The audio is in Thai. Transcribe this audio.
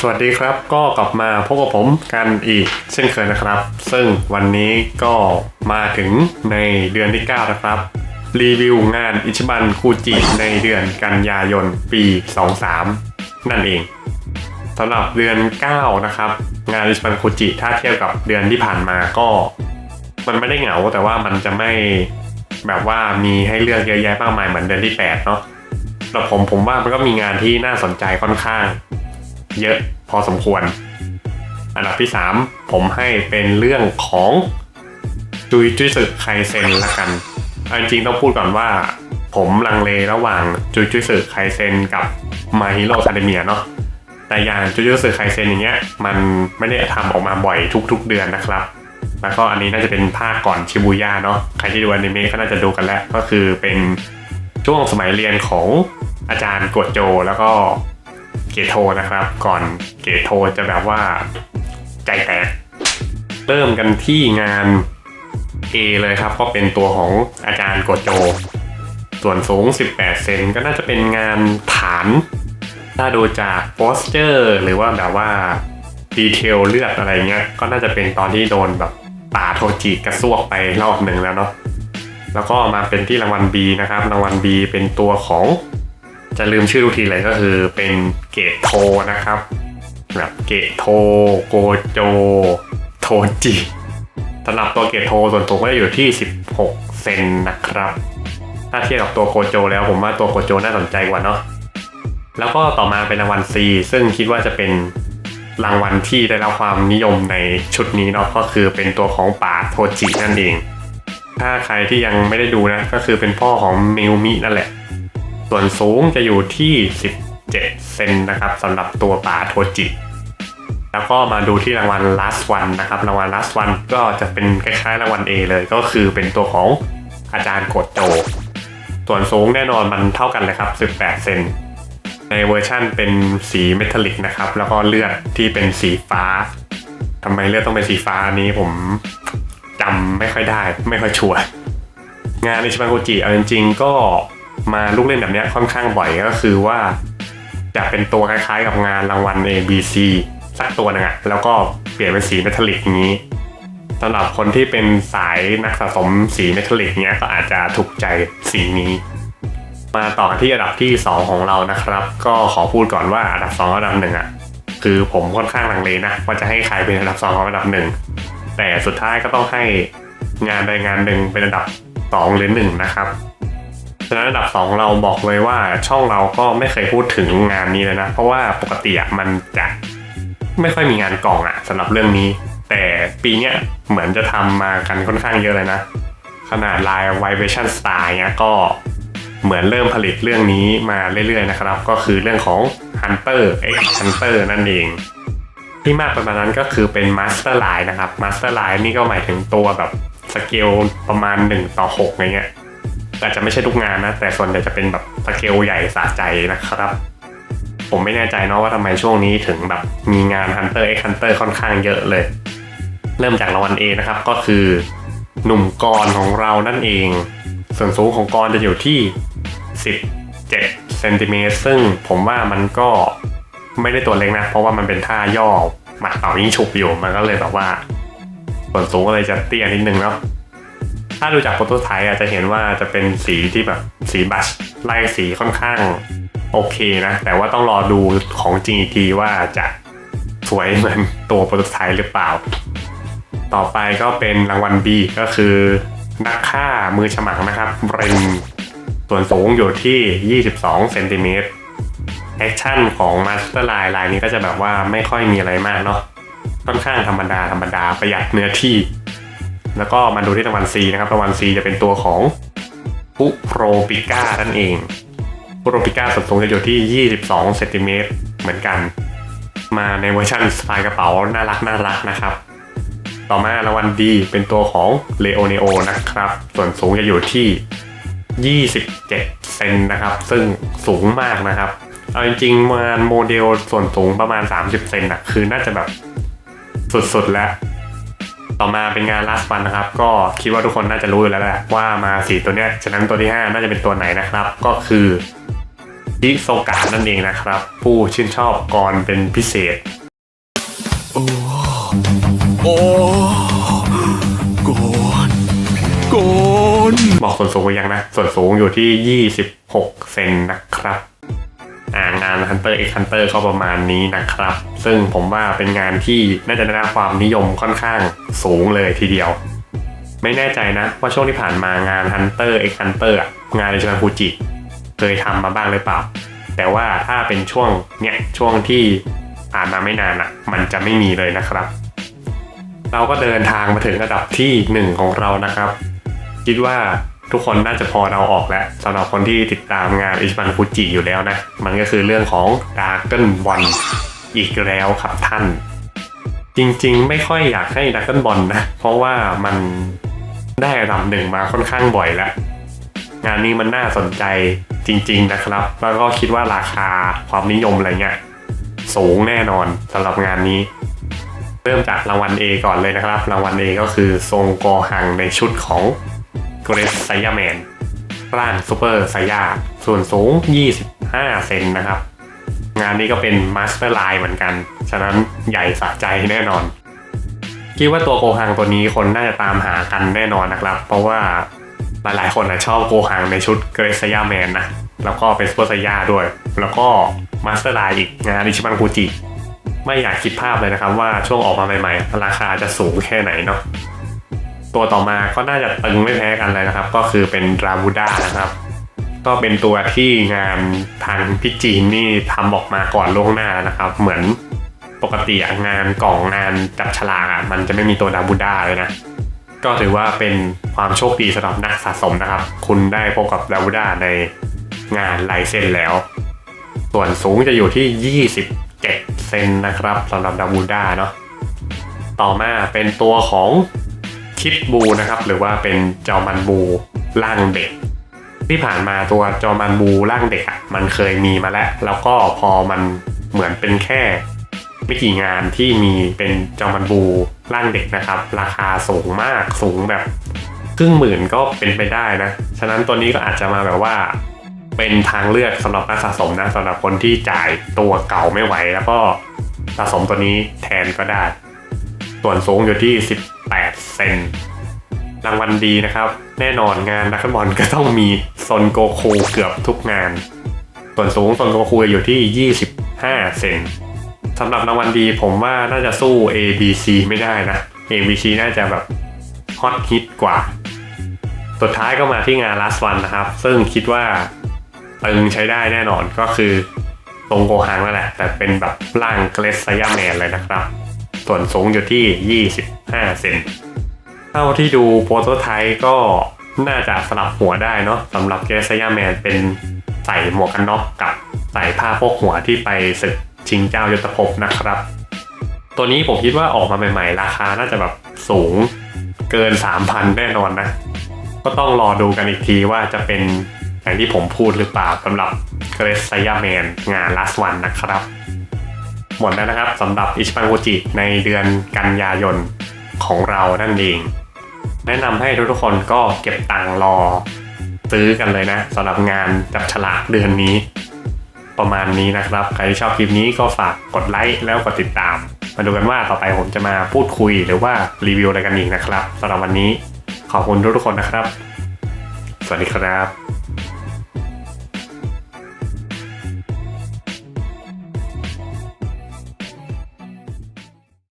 สวัสดีครับก็กลับมาพบกับผมกันอีกเช่นเคยนะครับ ซึ่งวันนี้ก็มาถึงในเดือนที่ 9 นะครับ รีวิวงานอิชิบันคูจิในเดือนกันยายนปี 23 นั่นเองสำหรับเดือน 9 นะครับ งานอิชิบันคูจิถ้าเทียบกับเดือนที่ผ่านมาก็ มันไม่ได้เหงาแต่ว่ามันจะไม่แบบว่ามีให้เลือกเยอะแยะมากมายเหมือนเดือนที่ 8 เนาะแต่ผมผมว่ามันก็มีงานที่น่าสนใจค่อนข้าง เยอะพอสมควร อันดับที่ 3 ผมให้เป็นเรื่องของจุยจุยสึกไคเซนละกันเอาจริงต้องพูดก่อนว่า ผมลังเลระหว่างจุยจุยสึกไคเซนกับมาฮิโร่คาเดเมียเนาะแต่อย่างจุยจุยสึกไคเซนอย่างเงี้ยมันไม่ได้ทำออกมาบ่อยทุก ๆ เดือนนะครับแล้วก็อันนี้น่าจะเป็นภาคก่อนชิบูย่าเนาะใครที่ดูอนิเมะก็น่าจะดูกันแล้ว ก็คือเป็นช่วงสมัยเรียนของอาจารย์กวดโจ แล้วก็ เกโทนะครับ ก่อนเกโทจะแบบว่าใจแตก เริ่มกันที่งาน A เลยครับ ก็เป็นตัวของอาจารย์โกโจ ส่วนสูง 18 เซนก็น่าจะเป็นงานฐานถ้าดูจากโปสเจอร์ หรือว่าแบบว่าดีเทลเลือดอะไรเงี้ย ก็น่าจะเป็นตอนที่โดนแบบป่าโทจิกระซวกไปรอบหนึ่งแล้วเนาะแล้วก็มาเป็นที่รางวัล B นะครับ รางวัล B เป็นตัวของ จะลืมชื่อทุกทีเลยก็คือเป็นเกตโทนะครับแบบเกตโทโกโจ โทจิสำหรับตัวเกตโทส่วนสูงก็จะอยู่ที่ 16 เซนนะครับ ถ้าเทียบกับตัวโกโจ แล้วผมว่าตัวโกโจน่าสนใจกว่าเนาะแล้วก็ต่อมาเป็นรางวัล C ซึ่งคิดว่าจะเป็นรางวัลที่ได้รับความนิยมในชุดนี้เนาะก็คือเป็นตัวของป่าโทจินั่นเอง ถ้าใครที่ยังไม่ได้ดูนะ ก็คือเป็นพ่อของมิวมินั่นแหละ ส่วนสูงจะอยู่ที่ 17 เซนนะครับสำหรับตัวป่าโทจิ แล้วก็มาดูที่รางวัล last one นะครับ รางวัล last one ก็จะเป็นคล้ายๆรางวัล A เลยก็คือเป็นตัวของอาจารย์โกดโจ ส่วนสูงแน่นอนมันเท่ากันเลยครับ 18 เซนในเวอร์ชั่นเป็นสีเมทัลลิกนะครับ แล้วก็เลือดที่เป็นสีฟ้าทำไมเลือดต้องเป็นสีฟ้านี้ผมจำไม่ค่อยได้ ไม่ค่อยชัวร์งานในชิบังโกจิเอาจริงๆก็ มาลูกเล่นแบบนี้ค่อนข้างบ่อยก็คือว่า จะเป็นตัวคล้ายๆกับงานรางวัล A B C สักตัวหนึงอะแล้วก็เปลี่ยนเป็นสีเมทัลลิกนี้สำหรับคนที่เป็นสายนักสะสมสีเมทัลลิกเนี้ยก็อาจจะถูกใจสีนี้ มาต่อที่อันดับที่ 2 ของเรานะครับ ก็ขอพูดก่อนว่าอันดับ 2 อันดับหนึ่งอะคือผมค่อนข้างลังเลนะว่าจะให้ใครเป็นอันดับ2ของอันดับหนึ่งแต่สุดท้ายก็ต้องให้งานใดงานหนึ่งเป็นอันดับ 2 หรือ1นะครับะนั้นอันดับ2เราบอกเลยว่าช่องเราก็ไม่เคยพูดถึงงานนี้เลยนะ เพราะว่าปกติอะมันจะไม่ค่อยมีงานกล่องอะสำหรับเรื่องนี้ แต่ปีเนี้ยเหมือนจะทำมากันค่อนข้างเยอะเลยนะ ขนาดลาย Vibration Star เนี้ยก็เหมือนเริ่มผลิตเรื่องนี้มาเรื่อยๆนะครับ ก็คือเรื่องของ Hunter X Hunter นั่นเอง ที่มากไปกว่านั้นก็คือเป็น Master Line นะครับ Master Line นี่ก็หมายถึงตัวแบบสเกลประมาณ 1 ต่อ6อะไรเงี้ย อาจจะไม่ใช่ทุกงานนะ แต่ส่วนใหญ่จะเป็นแบบสเกลใหญ่สะใจนะครับ ผมไม่แน่ใจเนาะว่าทำไมช่วงนี้ถึงแบบมีงาน Hunter X Hunter ค่อนข้างเยอะเลย เริ่มจากรางวัล A นะครับ ก็คือหนุ่มกรของเรานั่นเอง ส่วนสูงของกรจะอยู่ที่ 17เซนติเมตรซึ่งผมว่ามันก็ไม่ได้ตัวเล็กนะ เพราะว่ามันเป็นท่าย่อหมัดเป่ายิงฉุบอยู่มันก็เลยแบบว่าส่วนสูงก็เลยจะเตี้ยนิดนึงเนาะ ถ้าดูจากโปรโตไทป์อาจจะเห็นว่าจะเป็นสีที่แบบสีบัชไล่สีค่อนข้างโอเคนะ แต่ว่าต้องรอดูของจริงอีกทีว่าจะสวยเหมือนตัวโปรโตไทป์หรือเปล่า ต่อไปก็เป็นรางวัล B ก็คือนักฆ่ามือฉมังนะครับเรนส่วนสูงอยู่ที่ 22เซนติเมตรแอคชั่นของมาสเตอร์ไลน์ลายนี้ก็จะแบบว่าไม่ค่อยมีอะไรมากเนาะค่อนข้างธรรมดาธรรมดาประหยัดเนื้อที่ แล้วก็มาดูที่รางวัล C นะครับรางวัล C จะเป็นตัวของปุโรปิก้านั่นเองปุโรปิก้าส่วนสูงจะอยู่ที่ 22เซนติเมตรเหมือนกัน มาในเวอร์ชันสไตล์กระเป๋าน่ารักน่ารักนะครับ ต่อมารางวัลดีเป็นตัวของเลโอเนโอนะครับ ส่วนสูงจะอยู่ที่ 27 เซนนะครับ ซึ่งสูงมากนะครับ เอาจริงๆงานโมเดลส่วนสูงประมาณ 30 เซนอะคือน่าจะแบบสุดๆแล้ว ต่อมาเป็นงาน last one นะครับ ก็คิดว่าทุกคนน่าจะรู้อยู่แล้วแหละว่ามาสีตัวเนี้ยฉะนั้นตัวที่ 5 น่าจะเป็นตัวไหนนะครับ ก็คือฮิโซกะนั่นเองนะครับ ผู้ชื่นชอบกรเป็นพิเศษ โอ้ก่อนก่อนบอกส่วนสูงไปยังนะ ส่วนสูงอยู่ที่ 26 เซนนะครับ อ่างาน Hunter x Hunter ก็ประมาณนี้นะครับ ซึ่งผมว่าเป็นงานที่น่าจะได้รับความนิยมค่อนข้างสูงเลยทีเดียว ไม่แน่ใจนะว่าช่วงที่ผ่านมางาน Hunter x Hunter งานในชิบันฟูจิเคยทำมาบ้างหรือเปล่า แต่ว่าถ้าเป็นช่วงเนี่ยช่วงที่ผ่านมาไม่นานอะมันจะไม่มีเลยนะครับ เราก็เดินทางมาถึงระดับที่หนึ่งของเรานะครับ คิดว่า ทุกคนน่าจะพอเราออกแล้วสำหรับคนที่ติดตามงานอิชิบันฟูจิอยู่แล้วนะ มันก็คือเรื่องของดาร์เกิลบอลอีกแล้วครับท่าน จริงๆ ไม่ค่อยอยากให้ดาร์เกิลบอลนะ เพราะว่ามันได้อันดับหนึ่งมาค่อนข้างบ่อยแล้ว งานนี้มันน่าสนใจจริง ๆ นะครับ แล้วก็คิดว่าราคาความนิยมอะไรเงี้ยสูงแน่นอนสำหรับงานนี้ เริ่มจากรางวัล A ก่อนเลยนะครับ รางวัล A ก็คือทรงโกหังในชุดของ เกรสไซยาแมนร่างซูเปอร์ไซยาส่วนสูง 25 เซนนะครับ งานนี้ก็เป็นมาสเตอร์ไลน์เหมือนกัน ฉะนั้นใหญ่สะใจแน่นอน คิดว่าตัวโกหังตัวนี้คนน่าจะตามหากันแน่นอนนะครับ เพราะว่าหลายๆคนนะชอบโกหังในชุดเกรสไซยาแมนนะ แล้วก็เป็นซูเปอร์ไซยาด้วย แล้วก็มาสเตอร์ไลน์อีกงานอิชิบันคูจิไม่อยากคิดภาพเลยนะครับว่าช่วงออกมาใหม่ๆ ราคาจะสูงแค่ไหนเนาะ ตัวต่อมาก็น่าจะตึงไม่แพ้กันเลยนะครับ ก็คือเป็นดราบูด้านะครับ ก็เป็นตัวที่งานทางพี่จีนนี่ทำออกมาก่อนล่วงหน้านะครับ เหมือนปกติงานกล่องงานจับฉลากอะมันจะไม่มีตัวดราบูด้าเลยนะ ก็ถือว่าเป็นความโชคดีสำหรับนักสะสมนะครับ คุณได้พบกับดราบูด้าในงานลายเส้นแล้ว ส่วนสูงจะอยู่ที่ 27 เซนนะครับสำหรับดาบูด้าเนาะต่อมาเป็นตัวของ คิดบูนะครับ หรือว่าเป็นจอมันบูร่างเด็ก ที่ผ่านมาตัวจอมันบูร่างเด็กอะมันเคยมีมาแล้ว แล้วก็พอมันเหมือนเป็นแค่ไม่กี่งานที่มีเป็นจอมันบูร่างเด็กนะครับ ราคาสูงมากสูงแบบครึ่งหมื่นก็เป็นไปได้นะ ฉะนั้นตัวนี้ก็อาจจะมาแบบว่าเป็นทางเลือกสำหรับนักสะสมนะสำหรับคนที่จ่ายตัวเก่าไม่ไหว แล้วก็สะสมตัวนี้แทนก็ได้ ส่วนสูงอยู่ที่ 8 เซนรางวัลดีนะครับ แน่นอนงานนักบอลก็ต้องมีโซนโกคูเกือบทุกงาน ส่วนสูงโซนโกคูอยู่ที่ 25 เซนสำหรับรางวัลดีผมว่าน่าจะสู้ ABC ไม่ได้นะ ABC น่าจะแบบฮอตฮิตกว่า สุดท้ายก็มาที่งาน last one นะครับ ซึ่งคิดว่าตึงใช้ได้แน่นอนก็คือตรงโกหังนั่นแหละ แต่เป็นแบบร่างเกรสไซยาแมนเลยนะครับ ส่วนสูงอยู่ที่ 25 เซนเท่าที่ดูโปรโตไทป์ก็น่าจะสลับหัวได้เนาะสำหรับเกรสซยาแมนเป็นใส่หมวกกันน็อกกับใส่ผ้าพกหัวที่ไปศึกชิงเจ้ายุทธภพนะครับ ตัวนี้ผมคิดว่าออกมาใหม่ๆ ราคาน่าจะแบบสูงเกิน 3,000 แน่นอนนะ ก็ต้องรอดูกันอีกทีว่าจะเป็นอย่างที่ผมพูดหรือเปล่าสำหรับเกรสไซยาแมนงาน last one นะครับ หมดแล้วนะครับสำหรับอิชิบันโกจิในเดือนกันยายนของเรานั่นเอง แนะนำให้ทุกๆคนก็เก็บตังค์รอซื้อกันเลยนะสำหรับงานจับฉลากเดือนนี้ ประมาณนี้นะครับ ใครที่ชอบคลิปนี้ก็ฝากกดไลค์แล้วกดติดตาม มาดูกันว่าต่อไปผมจะมาพูดคุยหรือว่ารีวิวอะไรกันอีกนะครับสำหรับวันนี้ขอบคุณทุกๆคนนะครับ สวัสดีครับ